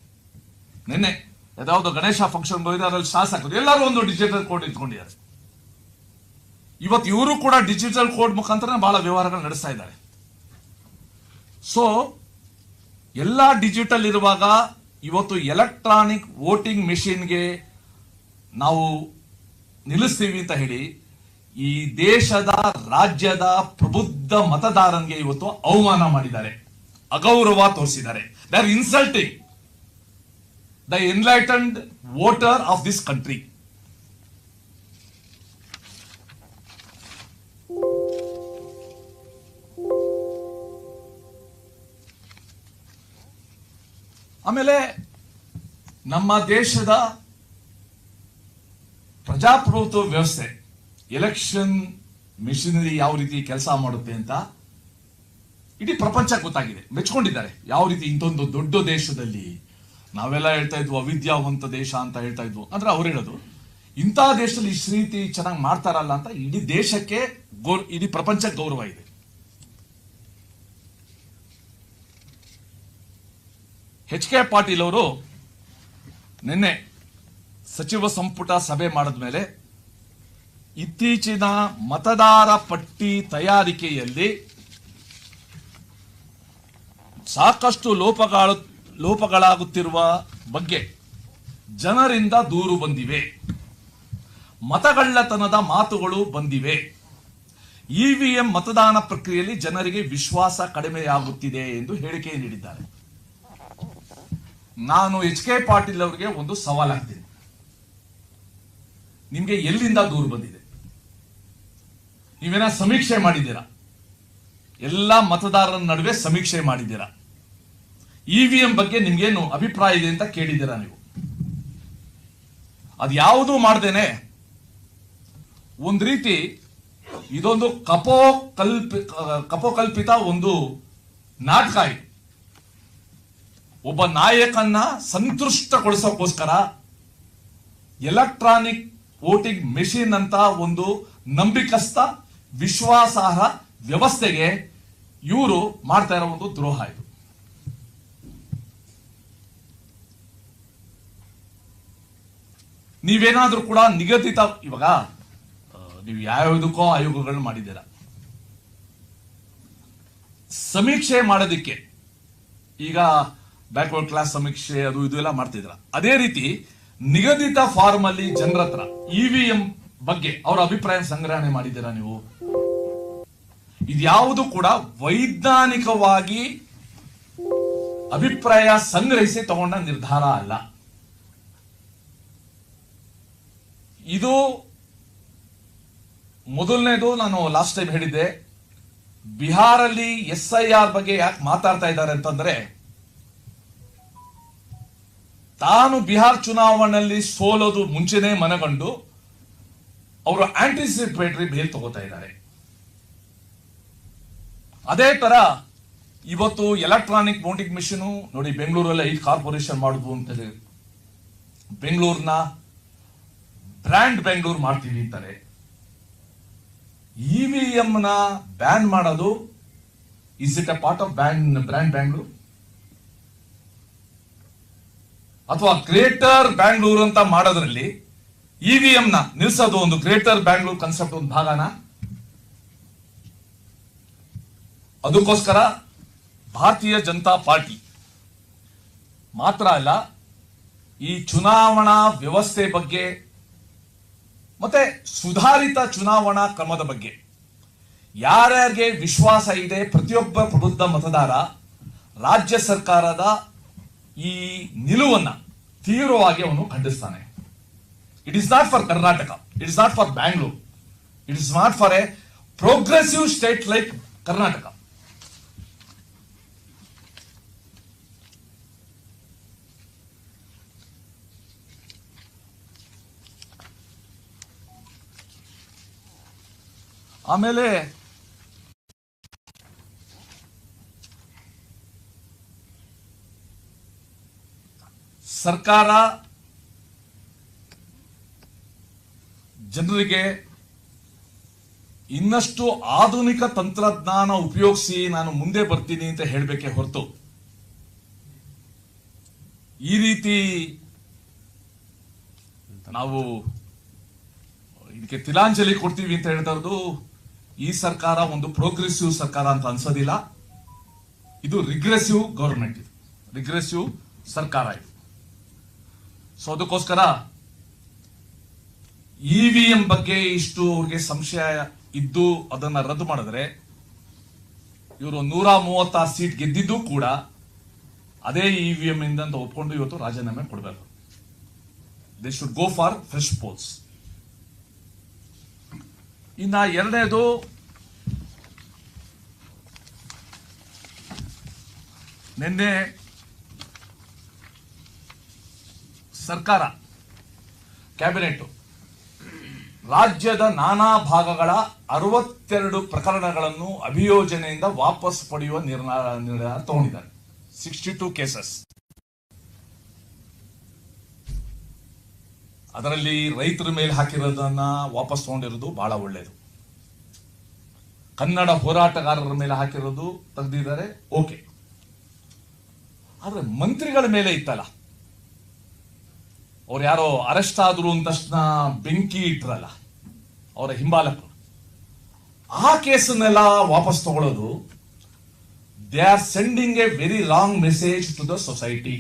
ನಿನ್ನೆ ಯಾವ್ದಾವ್ದು ಗಣೇಶ ಫಂಕ್ಷನ್ ಅದರಲ್ಲಿ ಶಾಸಕರು ಎಲ್ಲರೂ ಒಂದು ಡಿಜಿಟಲ್ ಕೋಡ್ ಇಟ್ಕೊಂಡಿದ್ದಾರೆ. ಇವತ್ತು ಇವರು ಕೂಡ ಡಿಜಿಟಲ್ ಕೋಡ್ ಮುಖಾಂತರ ಬಹಳ ವ್ಯವಹಾರಗಳು ನಡೆಸ್ತಾ ಇದ್ದಾರೆ. ಸೊ ಎಲ್ಲ ಡಿಜಿಟಲ್ ಇರುವಾಗ ಇವತ್ತು ಎಲೆಕ್ಟ್ರಾನಿಕ್ ವೋಟಿಂಗ್ ಮೆಷಿನ್ಗೆ ನಾವು ನಿಲ್ಲಿಸ್ತೀವಿ ಅಂತ ಹೇಳಿ ಈ ದೇಶದ, ರಾಜ್ಯದ ಪ್ರಬುದ್ಧ ಮತದಾರನಿಗೆ ಇವತ್ತು ಅವಮಾನ ಮಾಡಿದ್ದಾರೆ. ಅಗೌರವ ತೋರಿಸಿದ್ದಾರೆ. They are insulting the enlightened voter of this country ಆಮೇಲೆ ನಮ್ಮ ದೇಶದ ಪ್ರಜಾಪ್ರಭುತ್ವ ವ್ಯವಸ್ಥೆ ಎಲೆಕ್ಷನ್ ಮಿಷಿನರಿ ಯಾವ ರೀತಿ ಕೆಲಸ ಮಾಡುತ್ತೆ ಅಂತ ಇಡೀ ಪ್ರಪಂಚ ಗೊತ್ತಾಗಿದೆ. ಮೆಚ್ಕೊಂಡಿದ್ದಾರೆ. ಯಾವ ರೀತಿ ಇಂಥೊಂದು ದೊಡ್ಡ ದೇಶದಲ್ಲಿ ನಾವೆಲ್ಲ ಹೇಳ್ತಾ ಇದ್ವು, ಅವಿದ್ಯಾವಂತ ದೇಶ ಅಂತ ಹೇಳ್ತಾ ಇದ್ವು. ಅಂದ್ರೆ ಅವ್ರು ಹೇಳೋದು, ಇಂಥ ದೇಶದಲ್ಲಿ ಇಷ್ಟು ರೀತಿ ಚೆನ್ನಾಗಿ ಮಾಡ್ತಾರಲ್ಲ ಅಂತ ಇಡೀ ದೇಶಕ್ಕೆ ಗೌರ್ ಇಡೀ ಪ್ರಪಂಚಕ್ಕೆ ಗೌರವ ಇದೆ. ಎಚ್ ಕೆ ಪಾಟೀಲ್ ಅವರು ನಿನ್ನೆ ಸಚಿವ ಸಂಪುಟ ಸಭೆ ಮಾಡಿದ್ಮೇಲೆ ಇತ್ತೀಚಿನ ಮತದಾರ ಪಟ್ಟಿ ತಯಾರಿಕೆಯಲ್ಲಿ ಸಾಕಷ್ಟು ಲೋಪಗಳ, ಲೋಪಗಳಾಗುತ್ತಿರುವ ಬಗ್ಗೆ ಜನರಿಂದ ದೂರು ಬಂದಿವೆ. ಮತಗಳ್ಳತನದ ಮಾತುಗಳು ಬಂದಿವೆ. ಇವಿಎಂ ಮತದಾನ ಪ್ರಕ್ರಿಯೆಯಲ್ಲಿ ಜನರಿಗೆ ವಿಶ್ವಾಸ ಕಡಿಮೆಯಾಗುತ್ತಿದೆ ಎಂದು ಹೇಳಿಕೆ ನೀಡಿದ್ದಾರೆ. ನಾನು ಎಚ್ ಕೆ ಪಾಟೀಲ್ ಅವರಿಗೆ ಒಂದು ಸವಾಲಾಗ್ತೀನಿ ನಿಮ್ಗೆ ಎಲ್ಲಿಂದ ದೂರು ಬಂದಿದೆ? ನೀವೇನ ಸಮೀಕ್ಷೆ ಮಾಡಿದ್ದೀರಾ? ಎಲ್ಲ ಮತದಾರರ ನಡುವೆ ಸಮೀಕ್ಷೆ ಮಾಡಿದ್ದೀರಾ? ಇವಿಎಂ ಬಗ್ಗೆ ನಿಮ್ಗೇನು ಅಭಿಪ್ರಾಯ ಇದೆ ಅಂತ ಕೇಳಿದ್ದೀರಾ ನೀವು? ಅದು ಯಾವುದೂ ಮಾಡ್ದೇನೆ? ಒಂದು ರೀತಿ ಇದೊಂದು ಕಪೋಕಲ್ಪ ಕಪೋಕಲ್ಪಿತ ಒಂದು ನಾಟಕ ಒಬ್ಬ ನಾಯಕನ್ನ ಸಂತುಷ್ಟಗೊಳಿಸೋಕ್ಕೋಸ್ಕರ ಎಲೆಕ್ಟ್ರಾನಿಕ್ ವೋಟಿಂಗ್ ಮೆಷಿನ್ ಅಂತ ಒಂದು ನಂಬಿಕಸ್ಥ ವಿಶ್ವಾಸಾರ್ಹ ವ್ಯವಸ್ಥೆಗೆ ಇವರು ಮಾಡ್ತಾ ಇರೋ ಒಂದು ದ್ರೋಹ ಇದು. ನೀವೇನಾದ್ರೂ ಕೂಡ ನಿಗದಿತ ಇವಾಗ ನೀವು ಯಾವ್ಯಾವುದಕ್ಕೋ ಆಯೋಗಗಳನ್ನ ಮಾಡಿದ್ದೀರಾ. ಸಮೀಕ್ಷೆ ಮಾಡೋದಿಕ್ಕೆ ಈಗ ಬ್ಯಾಕ್ವರ್ಡ್ ಕ್ಲಾಸ್ ಸಮೀಕ್ಷೆ ಅದು ಇದು ಎಲ್ಲ ಮಾಡ್ತಿದ್ರ ಅದೇ ರೀತಿ ನಿಗದಿತ ಫಾರ್ಮ್ ಅಲ್ಲಿ ಜನರ ಹತ್ರ ಇವಿಎಂ ಬಗ್ಗೆ ಅವರ ಅಭಿಪ್ರಾಯ ಸಂಗ್ರಹಣೆ ಮಾಡಿದ್ದೀರಾ ನೀವು? ಇದ್ಯಾವುದು ಕೂಡ ವೈಜ್ಞಾನಿಕವಾಗಿ ಅಭಿಪ್ರಾಯ ಸಂಗ್ರಹಿಸಿ ತಗೊಂಡ ನಿರ್ಧಾರ ಅಲ್ಲ. ಇದು ಮೊದಲನೇದು ನಾನು ಲಾಸ್ಟ್ ಟೈಮ್ ಹೇಳಿದ್ದೆ. ಬಿಹಾರಲ್ಲಿ ಎಸ್ ಐ ಆರ್ ಬಗ್ಗೆ ಯಾಕೆ ಮಾತಾಡ್ತಾ ಇದ್ದಾರೆ ಅಂತಂದ್ರೆ ತಾನು ಬಿಹಾರ್ ಚುನಾವಣೆಯಲ್ಲಿ ಸೋಲೋದು ಮುಂಚೆನೇ ಮನಗಂಡು ಅವರು ಆಂಟಿಸಿಪೇಟರಿ ಬೇಲ್ ತಗೋತಾ ಇದ್ದಾರೆ. ಅದೇ ತರ ಇವತ್ತು ಎಲೆಕ್ಟ್ರಾನಿಕ್ ವೋಟಿಂಗ್ ಮಿಷಿನ್ ನೋಡಿ ಬೆಂಗಳೂರಲ್ಲಿ ಐದು ಕಾರ್ಪೊರೇಷನ್ ಮಾಡುದು ಅಂತ ಹೇಳಿ. ಬೆಂಗಳೂರಿನ ಬ್ರ್ಯಾಂಡ್ ಬೆಂಗಳೂರು ಮಾಡ್ತೀವಿ ಅಂತಾರೆ. ಇವಿಎಂನ ನ ಬ್ಯಾನ್ ಮಾಡೋದು is it a part of ban brand Bangalore ಅಥವಾ ಗ್ರೇಟರ್ ಬ್ಯಾಂಗ್ಳೂರ್ ಅಂತ ಮಾಡೋದ್ರಲ್ಲಿ ಇವಿಎಂ ನ ನಿಲ್ಸೋದು ಒಂದು ಗ್ರೇಟರ್ ಬ್ಯಾಂಗ್ಳೂರ್ ಕನ್ಸೆಪ್ಟ್ ಒಂದು ಭಾಗನ? ಅದಕ್ಕೋಸ್ಕರ ಭಾರತೀಯ ಜನತಾ ಪಾರ್ಟಿ ಮಾತ್ರ ಅಲ್ಲ, ಈ ಚುನಾವಣಾ ವ್ಯವಸ್ಥೆ ಬಗ್ಗೆ ಮತ್ತೆ ಸುಧಾರಿತ ಚುನಾವಣಾ ಕ್ರಮದ ಬಗ್ಗೆ. ಯಾರ್ಯಾರಿಗೆ ವಿಶ್ವಾಸ ಇದೆ, ಪ್ರತಿಯೊಬ್ಬ ಪ್ರಬುದ್ಧ ಮತದಾರ ರಾಜ್ಯ ಸರ್ಕಾರದ ಈ ನಿಲುವನ್ನ ತೀವ್ರವಾಗಿ ಅವನು ಖಂಡಿಸ್ತಾನೆ. It is not for Karnataka it is not for Bangalore it is not for a progressive state like Karnataka ಆಮೇಲೆ ಸರ್ಕಾರ ಜನರಿಗೆ ಇನ್ನಷ್ಟು ಆಧುನಿಕ ತಂತ್ರಜ್ಞಾನ ಉಪಯೋಗಿಸಿ ನಾನು ಮುಂದೆ ಬರ್ತೀನಿ ಅಂತ ಹೇಳಬೇಕೆ ಹೊರತು ಈ ರೀತಿ ನಾವು ಇದಕ್ಕೆ ತಿಲಾಂಜಲಿ ಕೊಡ್ತೀವಿ ಅಂತ ಹೇಳ್ತಾ ಇರೋದು ಈ ಸರ್ಕಾರ ಒಂದು ಪ್ರೋಗ್ರೆಸಿವ್ ಸರ್ಕಾರ ಅಂತ ಅನ್ಸೋದಿಲ್ಲ. ಇದು ರಿಗ್ರೆಸಿವ್ ಗೌರ್ಮೆಂಟ್ ಇದು ರಿಗ್ರೆಸಿವ್ ಸರ್ಕಾರ ಇದು. ಸೊ ಅದಕ್ಕೋಸ್ಕರ ಇವಿಎಂ ಬಗ್ಗೆ ಇಷ್ಟು ಅವ್ರಿಗೆ ಸಂಶಯ ಇದ್ದು ಅದನ್ನ ರದ್ದು ಮಾಡಿದ್ರೆ ಇವರು ನೂರ ಮೂವತ್ತಾರು ಸೀಟ್ ಗೆದ್ದಿದ್ದು ಕೂಡ ಅದೇ ಇವಿಎಂ ಇಂದ ಅಂತ ಒಪ್ಕೊಂಡು ಇವತ್ತು ರಾಜೀನಾಮೆ ಕೊಡಬೇಕು. They should go for fresh polls ಇನ್ನ ಎರಡನೇದು ನಿನ್ನೆ ಸರ್ಕಾರ, ಕ್ಯಾಬಿನೆಟ್, ರಾಜ್ಯದ ನಾನಾ ಭಾಗಗಳ ಅರವತ್ತೆರಡು ಪ್ರಕರಣಗಳನ್ನು ಅಭಿಯೋಜನೆಯಿಂದ ವಾಪಸ್ ಪಡೆಯುವ ನಿರ್ಣಯ ತಗೊಂಡಿದ್ದಾರೆ. ಸಿಕ್ಸ್ಟಿ ಟೂ ಕೇಸಸ್ ಅದರಲ್ಲಿ ರೈತರ ಮೇಲೆ ಹಾಕಿರೋದನ್ನ ವಾಪಸ್ ತಗೊಂಡಿರೋದು ಬಹಳ ಒಳ್ಳೆಯದು ಕನ್ನಡ ಹೋರಾಟಗಾರರ ಮೇಲೆ ಹಾಕಿರೋದು ತೆಗೆದಿದ್ದಾರೆ ಓಕೆ ಆದರೆ ಮಂತ್ರಿಗಳ ಮೇಲೆ ಇತ್ತಲ್ಲ. ಅವ್ರು ಯಾರೋ ಅರೆಸ್ಟ್ ಆದ್ರು ಅಂದ ತಕ್ಷಣ ಬೆಂಕಿ ಇಟ್ರಲ್ಲ, ಅವರ ಹಿಂಬಾಲಕರು. ಆ ಕೇಸನ್ನೆಲ್ಲ ವಾಪಸ್ ತಗೊಳ್ಳೋದು they are sending a very wrong message to the society.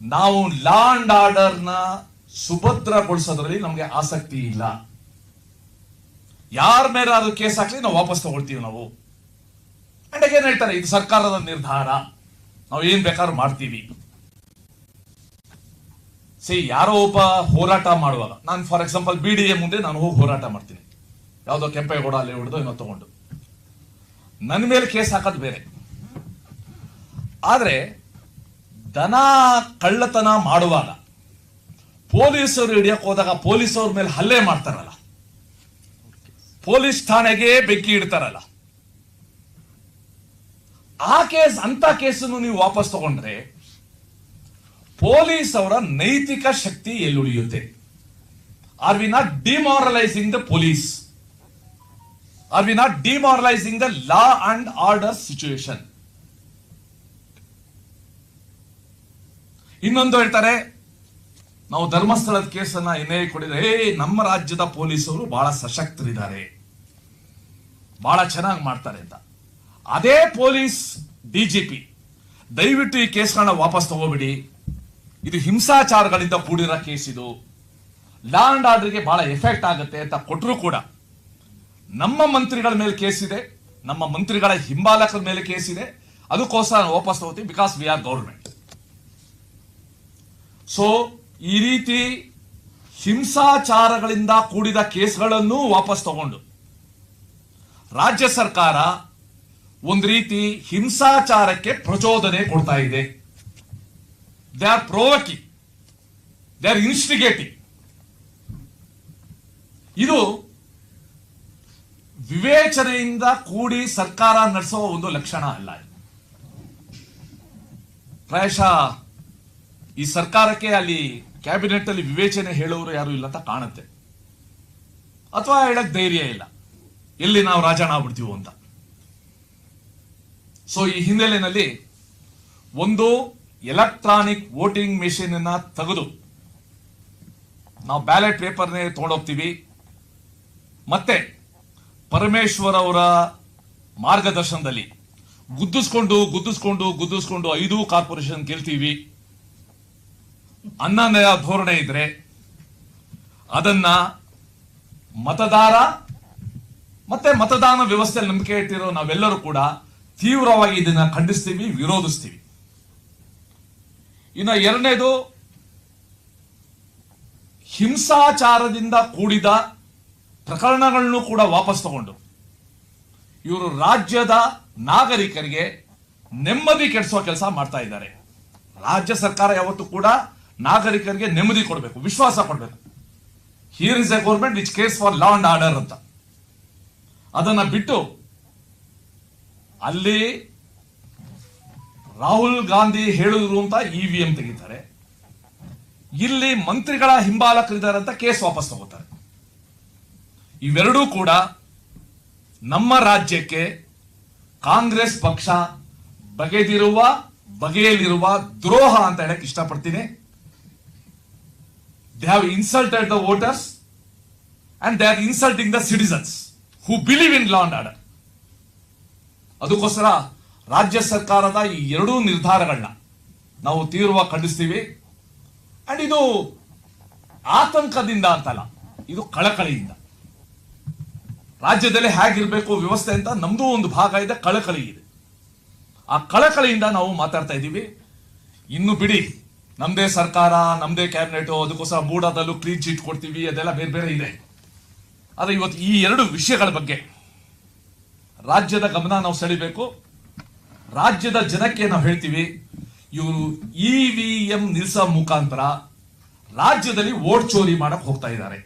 ನಾವು ಲಾ ಅಂಡ್ ಆರ್ಡರ್ನ ಸುಭದ್ರಗೊಳಿಸೋದ್ರಲ್ಲಿ ನಮಗೆ ಆಸಕ್ತಿ ಇಲ್ಲ. ಯಾರ ಮೇಲೆ ಅದು ಕೇಸ್ ಹಾಕ್ಲಿ ನಾವು ವಾಪಸ್ ತಗೊಳ್ತೀವಿ ನಾವು. ಅಂಡ್ ಏನ್ ಹೇಳ್ತಾರೆ, ಇದು ಸರ್ಕಾರದ ನಿರ್ಧಾರ, ನಾವು ಏನ್ ಬೇಕಾದ್ರೂ ಮಾಡ್ತೀವಿ. ಸಿ ಯಾರೋ ಒಬ್ಬ ಹೋರಾಟ ಮಾಡುವಾಗ, ನಾನು for example B D A ಮುಂದೆ ನಾನು ಹೋಗಿ ಹೋರಾಟ ಮಾಡ್ತೀನಿ. ಯಾವುದೋ ಕೆಂಪೇಗೌಡ ಅಲ್ಲಿ ಹಿಡಿದು ಏನೋ ತಗೊಂಡು. ನನ್ನ ಮೇಲೆ ಕೇಸ್ ಹಾಕೋದು ಬೇರೆ. ಆದರೆ, ದನ ಕಳ್ಳತನ ಮಾಡುವಾಗ, ಪೊಲೀಸರು ಹಿಡಿಯಕ್ಕೆ ಹೋದಾಗ ಪೊಲೀಸವ್ರ ಮೇಲೆ ಹಲ್ಲೆ ಮಾಡ್ತಾರಲ್ಲ. ಪೊಲೀಸ್ ಠಾಣೆಗೆ ಬೆಂಕಿ ಇಡ್ತಾರಲ್ಲ. ಆ ಕೇಸ್ ಅಂತ ಕೇಸನ್ನು ನೀವು ವಾಪಸ್ ತಗೊಂಡ್ರೆ ಪೊಲೀಸ್ ಅವರ ನೈತಿಕ ಶಕ್ತಿ ಎಲ್ಲುಳಿಯುತ್ತೆ are we not demoralising the police are we not demoralising the law and order situation ಇನ್ನೊಂದು ಹೇಳ್ತಾರೆ, ನಾವು ಧರ್ಮಸ್ಥಳದ ಕೇಸನ್ನ ಏನೇ ಕೊಡಿದ್ರೆ ಏ ನಮ್ಮ ರಾಜ್ಯದ ಪೊಲೀಸರು ಬಹಳ ಸಶಕ್ತರಿದ್ದಾರೆ. ಬಹಳ ಚೆನ್ನಾಗಿ ಮಾಡ್ತಾರೆ ಅಂತ. ಅದೇ ಪೊಲೀಸ್ ಡಿಜಿಪಿ ದಯವಿಟ್ಟು ಈ ಕೇಸ್ಗಳನ್ನ ವಾಪಸ್ ತಗೋಬಿಡಿ. ಇದು ಹಿಂಸಾಚಾರಗಳಿಂದ ಕೂಡಿರೋ ಕೇಸ್ ಇದು. ಲಾ ಅಂಡ್ ಆರ್ಡರ್ಗೆ ಬಹಳ ಎಫೆಕ್ಟ್ ಆಗುತ್ತೆ ಅಂತ ಕೊಟ್ಟರು ಕೂಡ. ನಮ್ಮ ಮಂತ್ರಿಗಳ ಮೇಲೆ ಕೇಸ್ ಇದೆ. ನಮ್ಮ ಮಂತ್ರಿಗಳ ಹಿಂಬಾಲಕರ ಮೇಲೆ ಕೇಸ್ ಇದೆ. ಅದಕ್ಕೋಸ್ಕರ ವಾಪಸ್ ತಗೋತೀನಿ because we are government. So ಈ ರೀತಿ ಹಿಂಸಾಚಾರಗಳಿಂದ ಕೂಡಿದ ಕೇಸ್ಗಳನ್ನು ವಾಪಸ್ ತಗೊಂಡು. ರಾಜ್ಯ ಸರ್ಕಾರ ಒಂದು ರೀತಿ ಹಿಂಸಾಚಾರಕ್ಕೆ ಪ್ರಚೋದನೆ ಕೊಡ್ತಾ ಇದೆ. They are provoking they are instigating ಇದು ವಿವೇಚನೆಯಿಂದ ಕೂಡಿ ಸರ್ಕಾರ ನಡೆಸುವ ಒಂದು ಲಕ್ಷಣ ಅಲ್ಲ. ಪ್ರಾಯಶಃ ಈ ಸರ್ಕಾರಕ್ಕೆ ಅಲ್ಲಿ ಕ್ಯಾಬಿನೆಟ್ ಅಲ್ಲಿ ವಿವೇಚನೆ ಹೇಳೋರು ಯಾರು ಇಲ್ಲ ಅಂತ ಕಾಣುತ್ತೆ. ಅಥವಾ ಹೇಳಕ್ ಧೈರ್ಯ ಇಲ್ಲ. ಎಲ್ಲಿ ನಾವು ರಾಜಾಣ ಆಗ್ಬಿಡ್ತೀವೋ ಅಂತ. ಸೊ ಈ ಹಿನ್ನೆಲೆಯಲ್ಲಿ ಒಂದು ಎಲೆಕ್ಟ್ರಾನಿಕ್ ವೋಟಿಂಗ್ ಮೆಷಿನ್ ಅನ್ನ ತೆಗೆದು ನಾವು ಬ್ಯಾಲೆಟ್ ಪೇಪರ್ನೇ ತಗೊಂಡೋಗ್ತೀವಿ. ಮತ್ತೆ ಪರಮೇಶ್ವರ್ ಅವರ ಮಾರ್ಗದರ್ಶನದಲ್ಲಿ ಗುದ್ದಿಸ್ಕೊಂಡು ಗುದ್ದಿಸ್ಕೊಂಡು ಗುದ್ದಿಸ್ಕೊಂಡು ಐದು ಕಾರ್ಪೊರೇಷನ್ ಗೆಲ್ತೀವಿ. ಅನ್ನನೆಯ ಧೋರಣೆ ಇದ್ರೆ ಅದನ್ನ ಮತದಾರ ಮತ್ತೆ ಮತದಾನ ವ್ಯವಸ್ಥೆ ನಂಬಿಕೆ ಇಟ್ಟಿರೋ ನಾವೆಲ್ಲರೂ ಕೂಡ ತೀವ್ರವಾಗಿ ಇದನ್ನ ಖಂಡಿಸ್ತೀವಿ, ವಿರೋಧಿಸ್ತೀವಿ. ಇನ್ನು ಎರಡನೇದು, ಹಿಂಸಾಚಾರದಿಂದ ಕೂಡಿದ ಪ್ರಕರಣಗಳನ್ನು ಕೂಡ ವಾಪಸ್ ತಗೊಂಡು. ಇವರು ರಾಜ್ಯದ ನಾಗರಿಕರಿಗೆ ನೆಮ್ಮದಿ ಕೆಡಿಸುವ ಕೆಲಸ ಮಾಡ್ತಾ ಇದ್ದಾರೆ. ರಾಜ್ಯ ಸರ್ಕಾರ ಯಾವತ್ತೂ ಕೂಡ ನಾಗರಿಕರಿಗೆ ನೆಮ್ಮದಿ ಕೊಡಬೇಕು, ವಿಶ್ವಾಸ ಕೊಡಬೇಕು. Here is a government which cares for law and order ಅಂತ. ಅದನ್ನ ಬಿಟ್ಟು ಅಲ್ಲಿ ರಾಹುಲ್ ಗಾಂಧಿ ಹೇಳಿದ್ರು ಅಂತ ಇವಿಎಂ ತೆಗಿತಾರೆ. ಇಲ್ಲಿ ಮಂತ್ರಿಗಳ ಹಿಂಬಾಲಕರಿದ್ದಾರೆ ಅಂತ ಕೇಸ್ ವಾಪಸ್ ತಗೋತಾರೆ. ಇವೆರಡೂ ಕೂಡ ನಮ್ಮ ರಾಜ್ಯಕ್ಕೆ ಕಾಂಗ್ರೆಸ್ ಪಕ್ಷ ಬಗೆದಿರುವ, ಬಗೆಯಲ್ಲಿರುವ ದ್ರೋಹ ಅಂತ ಹೇಳಕ್ ಇಷ್ಟಪಡ್ತೀನಿ. They have insulted the voters and they are insulting the citizens who believe in law and order ಅದಕ್ಕೋಸ್ಕರ ರಾಜ್ಯ ಸರ್ಕಾರದ ಈ ಎರಡೂ ನಿರ್ಧಾರಗಳನ್ನ ನಾವು ತೀವ್ರವಾಗಿ ಖಂಡಿಸ್ತೀವಿ. ಅಂಡ್ ಇದು ಆತಂಕದಿಂದ ಅಂತಲ್ಲ, ಇದು ಕಳಕಳಿಯಿಂದ. ರಾಜ್ಯದಲ್ಲಿ ಹೇಗಿರಬೇಕು ವ್ಯವಸ್ಥೆ ಅಂತ ನಮ್ದು ಒಂದು ಭಾಗ ಇದೆ, ಕಳಕಳಿ ಇದೆ. ಆ ಕಳಕಳಿಯಿಂದ ನಾವು ಮಾತಾಡ್ತಾ ಇದ್ದೀವಿ. ಇನ್ನು ಬಿಡಿ, ನಮ್ದೇ ಸರ್ಕಾರ, ನಮ್ದೇ ಕ್ಯಾಬಿನೆಟ್, ಅದಕ್ಕೋಸ್ಕರ ಮೂಡದಲ್ಲೂ ಕ್ಲೀನ್ ಚೀಟ್ ಕೊಡ್ತೀವಿ, ಅದೆಲ್ಲ ಬೇರೆ ಬೇರೆ ಇದೆ. ಆದರೆ ಇವತ್ತು ಈ ಎರಡು ವಿಷಯಗಳ ಬಗ್ಗೆ ರಾಜ್ಯದ ಗಮನ ನಾವು ಸೆಳಿಬೇಕು. ರಾಜ್ಯದ ಜನಕ್ಕೆ ನಾವು ಹೇಳ್ತೀವಿ, ಇವರು ಇ ವಿ ಎಂ ನಿಲ್ಸ ಮುಖಾಂತರ ರಾಜ್ಯದಲ್ಲಿ ವೋಟ್ ಚೋರಿ ಮಾಡಕ್ ಹೋಗ್ತಾ ಇದ್ದಾರೆ.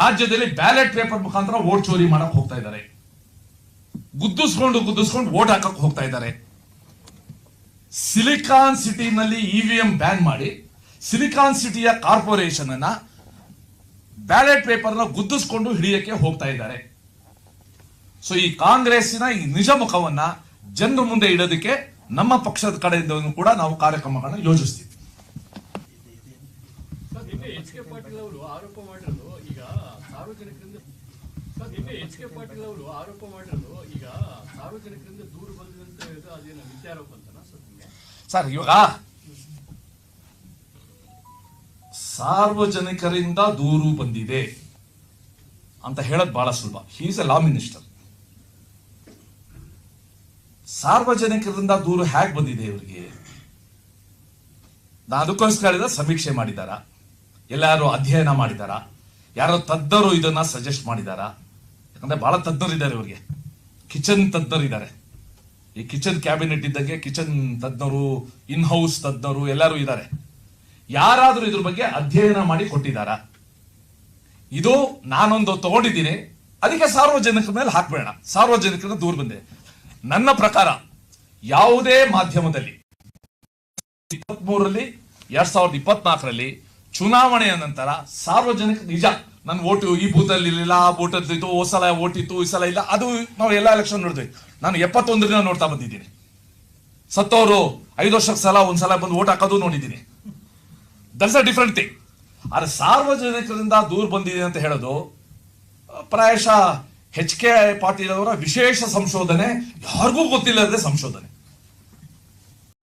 ರಾಜ್ಯದಲ್ಲಿ ಬ್ಯಾಲೆಟ್ ಪೇಪರ್ ಮುಖಾಂತರ ವೋಟ್ ಚೋರಿ ಮಾಡಕ್ ಹೋಗ್ತಾ ಇದ್ದಾರೆ. ಗುದ್ದಿಸ್ಕೊಂಡು ಗುದ್ದಿಸ್ಕೊಂಡು ವೋಟ್ ಹಾಕಕ್ ಹೋಗ್ತಾ ಇದ್ದಾರೆ. ಸಿಲಿಕಾನ್ ಸಿಟಿನಲ್ಲಿ ಇವಿಎಂ ಬ್ಯಾನ್ ಮಾಡಿ, ಸಿಲಿಕಾನ್ ಸಿಟಿಯ ಕಾರ್ಪೊರೇಷನ್ ಅನ್ನ ಬ್ಯಾಲೆಟ್ ಪೇಪರ್ನ ಗುದ್ದಿಸ್ಕೊಂಡು ಹಿಡಿಯಕ್ಕೆ ಹೋಗ್ತಾ ಇದ್ದಾರೆ. ಸೊ ಈ ಕಾಂಗ್ರೆಸ್ಸಿನ ಈ ನಿಜ ಮುಖವನ್ನ ಜನರ ಮುಂದೆ ಇಡೋದಕ್ಕೆ ನಮ್ಮ ಪಕ್ಷದ ಕಡೆಯಿಂದ ಕೂಡ ನಾವು ಕಾರ್ಯಕ್ರಮಗಳನ್ನ ಯೋಜಿಸ್ತೀವಿ. ಸರ್ ನಿನ್ನೆ ಎಚ್ ಕೆ ಪಾಟೀಲ್ ಅವರು ಆರೋಪ ಮಾಡಿರೋದು ಈಗ ಸಾರ್ವಜನಿಕರಿಂದ ಸರ್ ನಿನ್ನೆ ಎಚ್ ಕೆ ಪಾಟೀಲ್ ಅವರು ಆರೋಪ ಮಾಡಿರೋದು ಈಗ ಸಾರ್ವಜನಿಕರಿಂದ ದೂರು ಬಂದಿದಂತ ಹೇಳಿದ್ರೆ ಅದೇನು ವಿಚಾರೋಪ ಅಂತನಾ ಸರ್ ಸರ್ ಇವಾಗ ಸಾರ್ವಜನಿಕರಿಂದ ದೂರು ಬಂದಿದೆ ಅಂತ ಹೇಳೋದು ಬಹಳ ಸುಲಭ. ಹೀಸ್ ಎ ಲಾ ಮಿನಿಸ್ಟರ್ ಸಾರ್ವಜನಿಕರಿಂದ ದೂರು ಹೇಗೆ ಬಂದಿದೆ ಇವರಿಗೆ? ನಾನು ಅದಕ್ಕೋಸ್ಕರ ಸಮೀಕ್ಷೆ ಮಾಡಿದಾರ. ಎಲ್ಲಾರು ಅಧ್ಯಯನ ಮಾಡಿದಾರ. ಯಾರೋ ತಜ್ಞರು ಇದನ್ನ ಸಜೆಸ್ಟ್ ಮಾಡಿದಾರ. ಯಾಕಂದ್ರೆ ಬಹಳ ತಜ್ಞರು ಇದ್ದಾರೆ ಇವರಿಗೆ. ಕಿಚನ್ ತಜ್ಞರು ಇದ್ದಾರೆ. ಈ ಕಿಚನ್ ಕ್ಯಾಬಿನೆಟ್ ಇದ್ದಂಗೆ ಕಿಚನ್ ತಜ್ಞರು ಇನ್ ಹೌಸ್ ತಜ್ಞರು ಎಲ್ಲರೂ ಇದ್ದಾರೆ. ಯಾರಾದರೂ ಇದ್ರ ಬಗ್ಗೆ ಅಧ್ಯಯನ ಮಾಡಿ ಕೊಟ್ಟಿದ್ದಾರ ಇದು ನಾನೊಂದು ತಗೊಂಡಿದ್ದೀನಿ. ಅದಕ್ಕೆ ಸಾರ್ವಜನಿಕರ ಮೇಲೆ ಹಾಕಬೇಡ. ಸಾರ್ವಜನಿಕರ ದೂರ ಬಂದೆ ನನ್ನ ಪ್ರಕಾರ ಯಾವುದೇ ಮಾಧ್ಯಮದಲ್ಲಿ ಇಪ್ಪತ್ಮೂರರಲ್ಲಿ, ಎರಡ್ ಸಾವಿರದ ಇಪ್ಪತ್ನಾಲ್ಕರಲ್ಲಿ ಚುನಾವಣೆಯ ನಂತರ ಸಾರ್ವಜನಿಕ ನಿಜ ನನ್ನ ಓಟು ಈ ಬೂತಲ್ಲಿ ಇರಲಿಲ್ಲ, ಆ ಬೂತಲ್ಲಿ ಇತ್ತು ಹೋದ್ ಸಲ ಓಟ್ ಇತ್ತು ಈ ಸಲ ಇಲ್ಲ, ಅದು ನಾವು ಎಲ್ಲ ಎಲೆಕ್ಷನ್ ನೋಡಿದ್ವಿ. ನಾನು ಎಪ್ಪತ್ತೊಂದರಿಂದ ನೋಡ್ತಾ ಬಂದಿದ್ದೀನಿ. ಸತ್ತವರು ಐದು ವರ್ಷಕ್ಕೆ ಸಲ ಒಂದ್ಸಲ ಬಂದು ಓಟ್ ಹಾಕೋದು ನೋಡಿದ್ದೀನಿ. ದಟ್ಸ್ ಅ ಡಿಫ್ರೆಂಟ್ ಥಿಂಗ್ ಆದರೆ ಸಾರ್ವಜನಿಕರಿಂದ ದೂರ ಬಂದಿದೆ ಅಂತ ಹೇಳೋದು ಪ್ರಾಯಶಃ ಎಚ್ ಕೆ ಪಾಟೀಲ್ ಅವರ ವಿಶೇಷ ಸಂಶೋಧನೆ ಯಾರಿಗೂ ಗೊತ್ತಿಲ್ಲದೆ ಸಂಶೋಧನೆ.